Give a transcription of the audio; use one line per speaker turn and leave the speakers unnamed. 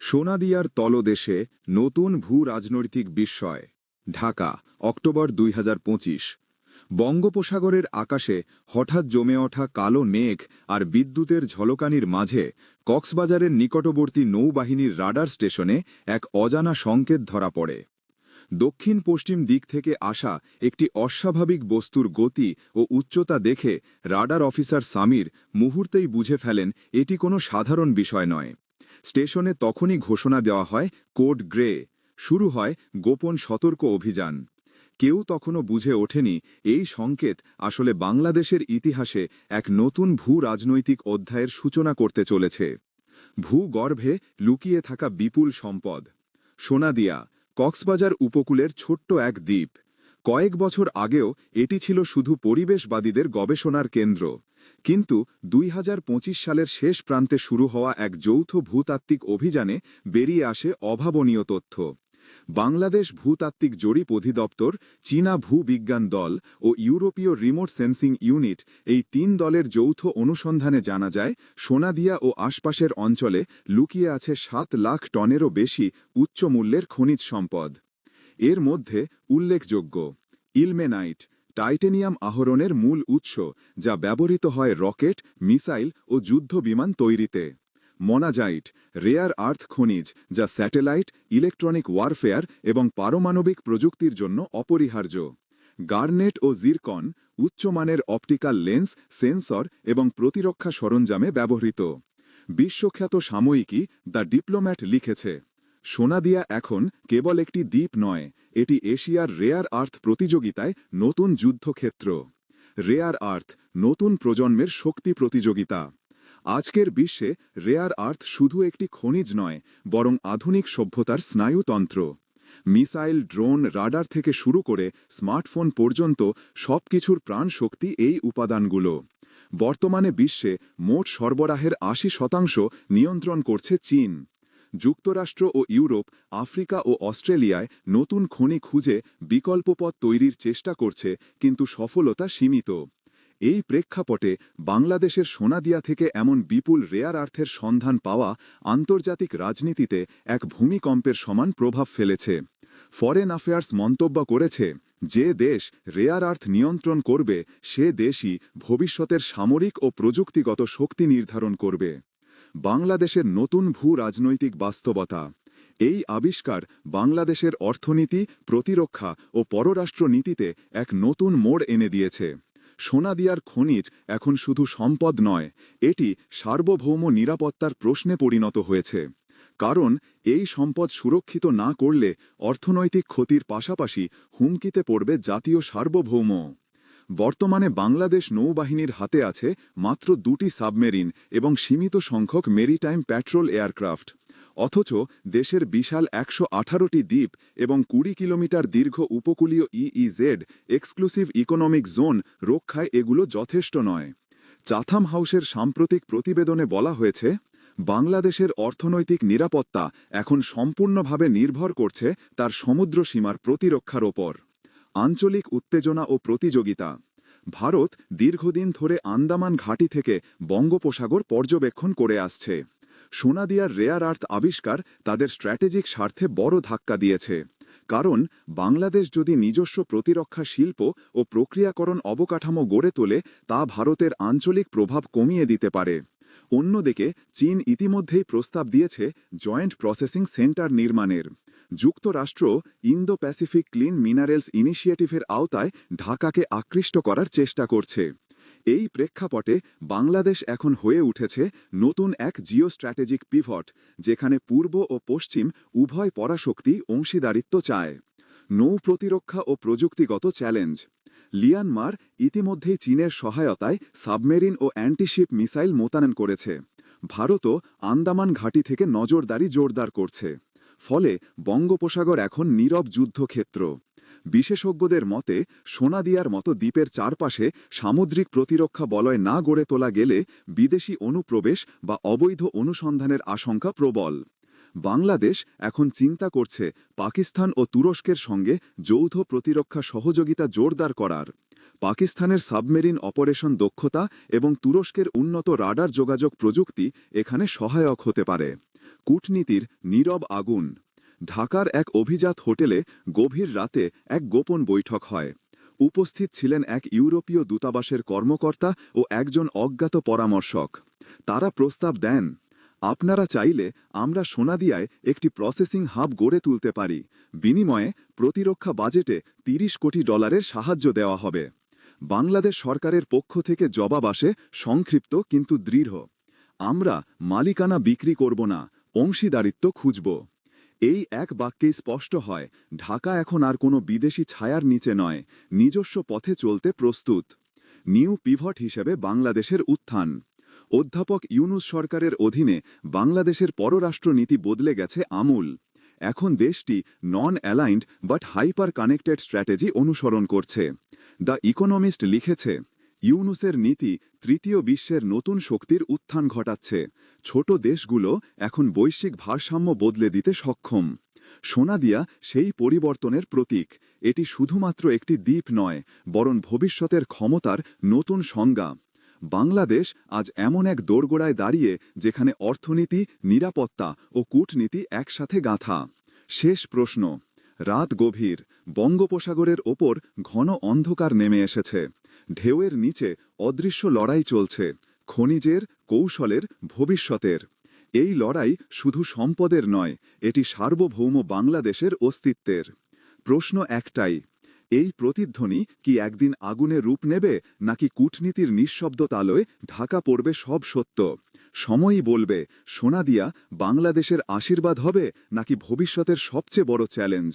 সোনাদিয়ার তলদেশে নতুন ভূ রাজনৈতিক বিস্ময়। ঢাকা, অক্টোবর দুই হাজার পঁচিশ। বঙ্গোপসাগরের আকাশে হঠাৎ জমে ওঠা কালো মেঘ আর বিদ্যুতের ঝলকানির মাঝে কক্সবাজারের নিকটবর্তী নৌবাহিনীর রাডার স্টেশনে এক অজানা সংকেত ধরা পড়ে। দক্ষিণ পশ্চিম দিক থেকে আসা একটি অস্বাভাবিক বস্তুর গতি ও উচ্চতা দেখে রাডার অফিসার সামির মুহূর্তেই বুঝে ফেলেন এটি কোনো সাধারণ বিষয় নয়। স্টেশনে তখনই ঘোষণা দেওয়া হয়, কোড গ্রে। শুরু হয় গোপন সতর্ক অভিযান। কেউ তখনও বুঝে ওঠেনি এই সংকেত আসলে বাংলাদেশের ইতিহাসে এক নতুন ভূ রাজনৈতিক অধ্যায়ের সূচনা করতে চলেছে। ভূগর্ভে লুকিয়ে থাকা বিপুল সম্পদ। সোনাদিয়া, কক্সবাজার উপকূলের ছোট্ট এক দ্বীপ। কয়েক বছর আগেও এটি ছিল শুধু পরিবেশবাদীদের গবেষণার কেন্দ্র। কিন্তু দুই হাজার পঁচিশ সালের শেষ প্রান্তে শুরু হওয়া এক যৌথ ভূতাত্ত্বিক অভিযানে বেরিয়ে আসে অভাবনীয় তথ্য। বাংলাদেশ ভূতাত্ত্বিক জরিপ অধিদপ্তর, চীনা ভূবিজ্ঞান দল ও ইউরোপীয় রিমোট সেন্সিং ইউনিট এই তিন দলের যৌথ অনুসন্ধানে জানা যায়, সোনাদিয়া ও আশপাশের অঞ্চলে লুকিয়ে আছে সাত লাখ টনেরও বেশি উচ্চমূল্যের খনিজ সম্পদ। এর মধ্যে উল্লেখযোগ্য, ইলমেনাইট টাইটেনিয়াম আহরণের মূল উৎস, যা ব্যবহৃত হয় রকেট, মিসাইল ও যুদ্ধ বিমান তৈরিতে। মনাজাইট, রেয়ার আর্থ খনিজ, যা স্যাটেলাইট, ইলেকট্রনিক ওয়ারফেয়ার এবং পারমাণবিক প্রযুক্তির জন্য অপরিহার্য। গার্নেট ও জিরকন, উচ্চমানের অপটিক্যাল লেন্স, সেন্সর এবং প্রতিরক্ষা সরঞ্জামে ব্যবহৃত। বিশ্বখ্যাত সাময়িকী দ্য ডিপ্লোম্যাট লিখেছে। সোনাদিয়া এখন কেবল একটি দ্বীপ নয়, এটি এশিয়ার রেয়ার আর্থ প্রতিযোগিতায় নতুন যুদ্ধক্ষেত্র। রেয়ার আর্থ, নতুন প্রজন্মের শক্তি প্রতিযোগিতা। আজকের বিশ্বে রেয়ার আর্থ শুধু একটি খনিজ নয়, বরং আধুনিক সভ্যতার স্নায়ুতন্ত্র। মিসাইল, ড্রোন, রাডার থেকে শুরু করে স্মার্টফোন পর্যন্ত সবকিছুর প্রাণশক্তি এই উপাদানগুলো। বর্তমানে বিশ্বে মোট সরবরাহের আশি শতাংশ নিয়ন্ত্রণ করছে চীন। যুক্তরাষ্ট্র ও ইউরোপ, আফ্রিকা ও অস্ট্রেলিয়ায় নতুন খনি খুঁজে বিকল্প পথ তৈরির চেষ্টা করছে, কিন্তু সফলতা সীমিত। এই প্রেক্ষাপটে বাংলাদেশের সোনাদিয়া থেকে এমন বিপুল রেয়ার আর্থের সন্ধান পাওয়া আন্তর্জাতিক রাজনীতিতে এক ভূমিকম্পের সমান প্রভাব ফেলেছে। ফরেন অ্যাফেয়ার্স মন্তব্য করেছে, যে দেশ রেয়ার আর্থ নিয়ন্ত্রণ করবে, সে দেশই ভবিষ্যতের সামরিক ও প্রযুক্তিগত শক্তি নির্ধারণ করবে। বাংলাদেশের নতুন ভূ রাজনৈতিক বাস্তবতা। এই আবিষ্কার বাংলাদেশের অর্থনীতি, প্রতিরক্ষা ও পররাষ্ট্র নীতিতে এক নতুন মোড় এনে দিয়েছে। সোনা সোনাদিয়ার খনিজ এখন শুধু সম্পদ নয়, এটি সার্বভৌম নিরাপত্তার প্রশ্নে পরিণত হয়েছে। কারণ, এই সম্পদ সুরক্ষিত না করলে অর্থনৈতিক ক্ষতির পাশাপাশি হুমকিতে পড়বে জাতীয় সার্বভৌম। বর্তমানে বাংলাদেশ নৌবাহিনীর হাতে আছে মাত্র দুটি সাবমেরিন এবং সীমিত সংখ্যক মেরিটাইম প্যাট্রোল এয়ারক্রাফট। অথচ দেশের বিশাল একশো আঠারোটি দ্বীপ এবং কুড়ি কিলোমিটার দীর্ঘ উপকূলীয় ইইজেড এক্সক্লুসিভ ইকোনমিক জোন রক্ষায় এগুলো যথেষ্ট নয়। চাথাম হাউসের সাম্প্রতিক প্রতিবেদনে বলা হয়েছে, বাংলাদেশের অর্থনৈতিক নিরাপত্তা এখন সম্পূর্ণভাবে নির্ভর করছে তার সমুদ্র সীমার প্রতিরক্ষার ওপর। আঞ্চলিক উত্তেজনা ও প্রতিযোগিতা। ভারত দীর্ঘদিন ধরে আন্দামান ঘাঁটি থেকে বঙ্গোপসাগর পর্যবেক্ষণ করে আসছে। সোনাদিয়ার রেয়ার আর্থ আবিষ্কার তাদের স্ট্র্যাটেজিক স্বার্থে বড় ধাক্কা দিয়েছে। কারণ, বাংলাদেশ যদি নিজস্ব প্রতিরক্ষা শিল্প ও প্রক্রিয়াকরণ অবকাঠামো গড়ে তোলে, তা ভারতের আঞ্চলিক প্রভাব কমিয়ে দিতে পারে। অন্যদিকে, চীন ইতিমধ্যেই প্রস্তাব দিয়েছে, জয়েন্ট প্রসেসিং সেন্টার নির্মাণের। যুক্তরাষ্ট্র ইন্দো প্যাসিফিক ক্লিন মিনারেলস ইনিশিয়েটিভের আওতায় ঢাকাকে আকৃষ্ট করার চেষ্টা করছে। এই প্রেক্ষাপটে বাংলাদেশ এখন হয়ে উঠেছে নতুন এক জিও স্ট্র্যাটেজিক পিভট, যেখানে পূর্ব ও পশ্চিম উভয় পরাশক্তি অংশীদারিত্ব চায়। নৌ প্রতিরক্ষা ও প্রযুক্তিগত চ্যালেঞ্জ। লিয়ানমার ইতিমধ্যেই চীনের সহায়তায় সাবমেরিন ও অ্যান্টিশিপ মিসাইল মোতায়েন করেছে। ভারতও আন্দামান ঘাঁটি থেকে নজরদারি জোরদার করছে। ফলে বঙ্গোপসাগর এখন নীরব যুদ্ধক্ষেত্র। বিশেষজ্ঞদের মতে, সোনাদিয়ার মতো দ্বীপের চারপাশে সামুদ্রিক প্রতিরক্ষা বলয় না গড়ে তোলা গেলে বিদেশি অনুপ্রবেশ বা অবৈধ অনুসন্ধানের আশঙ্কা প্রবল। বাংলাদেশ এখন চিন্তা করছে পাকিস্তান ও তুরস্কের সঙ্গে যৌথ প্রতিরক্ষা সহযোগিতা জোরদার করার। পাকিস্তানের সাবমেরিন অপারেশন দক্ষতা এবং তুরস্কের উন্নত রাডার যোগাযোগ প্রযুক্তি এখানে সহায়ক হতে পারে। কূটনীতির নীরব আগুন। ঢাকার এক অভিজাত হোটেলে গভীর রাতে এক গোপন বৈঠক হয়। উপস্থিত ছিলেন এক ইউরোপীয় দূতাবাসের কর্মকর্তা ও একজন অজ্ঞাত পরামর্শক। তারা প্রস্তাব দেন, আপনারা চাইলে আমরা সোনাদিয়ায় একটি প্রসেসিং হাব গড়ে তুলতে পারি। বিনিময়ে প্রতিরক্ষা বাজেটে ৩০ কোটি ডলারের সাহায্য দেওয়া হবে। বাংলাদেশ সরকারের পক্ষ থেকে জবাব আসে সংক্ষিপ্ত কিন্তু দৃঢ়। আমরা মালিকানা বিক্রি করব না। অংশীদারিত্ব খুঁজব। এই এক বাক্যেই স্পষ্ট হয়, ঢাকা এখন আর কোনো বিদেশি ছায়ার নিচে নয়, নিজস্ব পথে চলতে প্রস্তুত। নিউ পিভট হিসেবে বাংলাদেশের উত্থান। অধ্যাপক ইউনুস সরকারের অধীনে বাংলাদেশের পররাষ্ট্রনীতি বদলে গেছে আমূল। এখন দেশটি non aligned but hyper connected strategy অনুসরণ করছে। দ্য ইকোনমিস্ট লিখেছে ইউনুসের নীতি তৃতীয় বিশ্বের নতুন শক্তির উত্থান ঘটাচ্ছে। ছোট দেশগুলো এখন বৈশ্বিক ভারসাম্য বদলে দিতে সক্ষম। সোনাদিয়া সেই পরিবর্তনের প্রতীক। এটি শুধুমাত্র একটি দ্বীপ নয়, বরং ভবিষ্যতের ক্ষমতার নতুন সংজ্ঞা। বাংলাদেশ আজ এমন এক দোরগোড়ায় দাঁড়িয়ে, যেখানে অর্থনীতি, নিরাপত্তা ও কূটনীতি একসাথে গাঁথা। শেষ প্রশ্ন। রাত গভীর। বঙ্গোপসাগরের ওপর ঘন অন্ধকার নেমে এসেছে। ঢেউয়ের নিচে অদৃশ্য লড়াই চলছে, খনিজের, কৌশলের, ভবিষ্যতের। এই লড়াই শুধু সম্পদের নয়, এটি সার্বভৌম বাংলাদেশের অস্তিত্বের। প্রশ্ন একটাই, এই প্রতিধ্বনি কি একদিন আগুনে রূপ নেবে, নাকি কূটনীতির নিঃশব্দ তালয়ে ঢাকা পড়বে সব সত্য? সময়ই বলবে, সোনা দিয়া বাংলাদেশের আশীর্বাদ হবে, নাকি ভবিষ্যতের সবচেয়ে বড় চ্যালেঞ্জ?